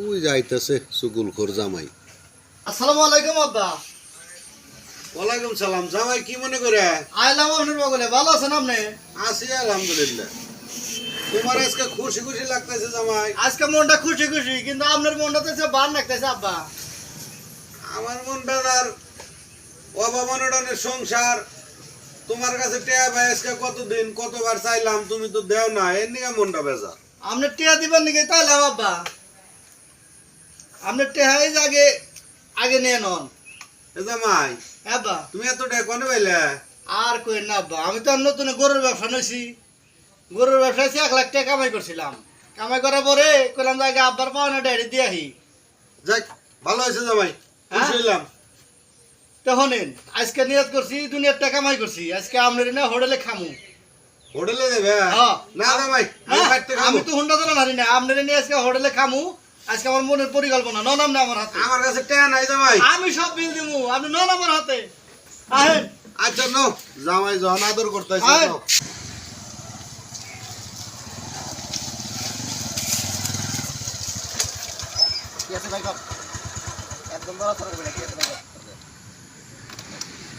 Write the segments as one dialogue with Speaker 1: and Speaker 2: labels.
Speaker 1: ওই যাইতেছে সুগুল খোর জামাই?
Speaker 2: আসসালামু আলাইকুম আব্বা।
Speaker 1: ওয়ালাইকুম সালাম। জামাই কি মনে করে?
Speaker 2: আইলাম আপনার বগলে। ভালো আছেন আপনি?
Speaker 1: আছি আলহামদুলিল্লাহ। তোমার আজকে খুশি খুশি লাগতেছে জামাই।
Speaker 2: আজকে মনটা খুশি খুশি কিন্তু আপনার মনটা তো লাগতেছে আব্বা।
Speaker 1: আমার মনটা আর অভাব সংসার। তোমার কাছে টেয়া ভাই আজকে কতদিন কতবার চাইলাম তুমি তো দেও না এর নিয়ে মনটা বেজা
Speaker 2: আপনি টিয়া দিবেন নাকি তাহলে আব্বা? আপনি টেহাই আগে আগে নিয়ে নন।
Speaker 1: এ জামাই
Speaker 2: আব্বা
Speaker 1: তুমি এত টেয়া কনে পাইলে?
Speaker 2: আর কই না আব্বা। আমি তো নতুন গরুর ব্যবসা নিয়েছি গরুর ব্যবসা এক লাখ টাকা কামাই করছিলাম। কামাই করার পরে কইলাম যে আগে আব্বার পাওনা ডায়েরি দিয়ে আহি।
Speaker 1: যাক ভালো হয়েছে জামাই খুশি
Speaker 2: হ্যাঁ?
Speaker 1: হইলাম।
Speaker 2: তো শোনেন আজকে নিয়ত করছি দুনিয়ার টাকা কামাই করছি। আজকে আপনার না হোটেলে খামু।
Speaker 1: হোটেলে দেবে
Speaker 2: হ্যাঁ।
Speaker 1: না জামাই আমি
Speaker 2: হ্যাঁ, আমি তো হুন্ডা চালান হারি না। আপনার নিয়ে আজকে হোটেলে খামু। আজকে আমার মনের পরিকল্পনা নন না আমার হাতে।
Speaker 1: আমার কাছে টেয়া নাই জামাই
Speaker 2: আমি সব বিল দিমু আপনি নন আমার হাতে। আহেন
Speaker 1: আচ্ছা নো। জামাই যখন আদর করতেছে।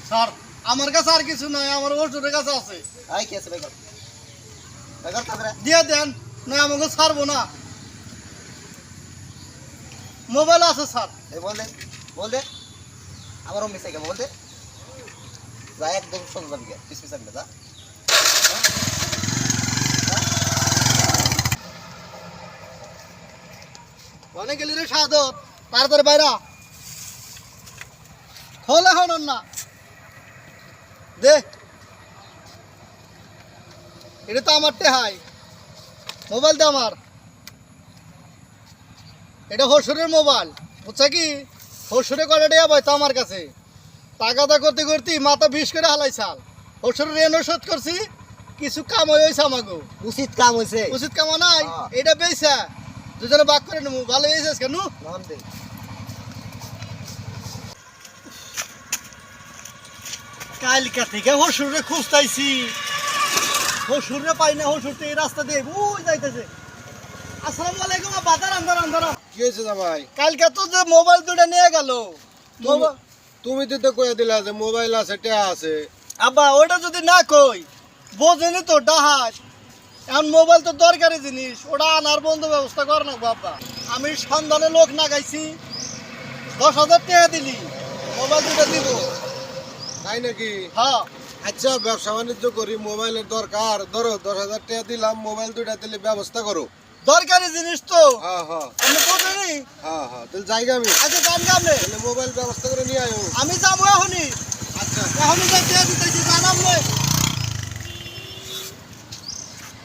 Speaker 2: স্যার আমার কাছে আর কিছু নাই আমার ওষুধের কাছে আছে। দিয়ে দেন না আমাকে ছাড়বো না। মোবাইল আছে স্যার।
Speaker 3: এ বলে বলে আমারও মিশে গেল বলে যা একদম সোজা যাবি পিস পিস আনবে যা।
Speaker 2: অনেক গেলি রে সাদত তাড়াতাড়ি বাইরা। খোলে হন না। দে। এটা তো আমার টেহাই মোবাইল তো আমার। এটা হসুরের মোবাইল বুঝছে কি? হসুরে কটা টেয়া পাই তো আমার কাছে? টাকা দা করতে করতে মাথা বিষ করে হালাই চাল হসুরের ঋণ শোধ করছি কিছু কাম হয়েছে আমাকে
Speaker 3: উচিত কাম হয়েছে।
Speaker 2: উচিত কাম নাই?
Speaker 3: হ্যাঁ।
Speaker 2: এটা পেয়েছা দুজনে বাক করে নেব ভালো হয়েছে কেন কালকা থেকে হসুরে খুঁজতাইছি। হসুরে পাই না হসুর তো এই রাস্তা দিয়ে ওই যাইতেছে আসসালামু আলাইকুম দাঁড়ান দাঁড়ান দাঁড়ান।
Speaker 1: কি হয়েছে জামাই
Speaker 2: কালকে তো যে মোবাইল দুটো নিয়ে গেল।
Speaker 1: তুমি তো কয়ে দিলা যে মোবাইল আছে টেয়া আছে।
Speaker 2: আব্বা ওটা যদি না কই বোঝেনি তো ডাহাজ এখন মোবাইল তো দরকারি জিনিস ওটা আনার বন্ধ ব্যবস্থা কর না বাবা আমি সন্ধানে লোক না গাইছি। দশ হাজার টাকা দিলি মোবাইল দুটো দিব।
Speaker 1: তাই নাকি?
Speaker 2: হ্যাঁ।
Speaker 1: আচ্ছা ব্যবসা বাণিজ্য করি মোবাইলের দরকার। ধরো দশ হাজার টাকা দিলাম মোবাইল দুইটা দিলে ব্যবস্থা করো।
Speaker 2: দরকারি জিনিস তো।
Speaker 1: হ্যাঁ হ্যাঁ। হ্যাঁ হ্যাঁ তাহলে জায়গা আমি।
Speaker 2: আচ্ছা গামলে
Speaker 1: তাহলে মোবাইল ব্যবস্থা করে নিয়ে আয়ো
Speaker 2: আমি যাব এখনই।
Speaker 1: আচ্ছা।
Speaker 2: এখনই যাই দিতেছি?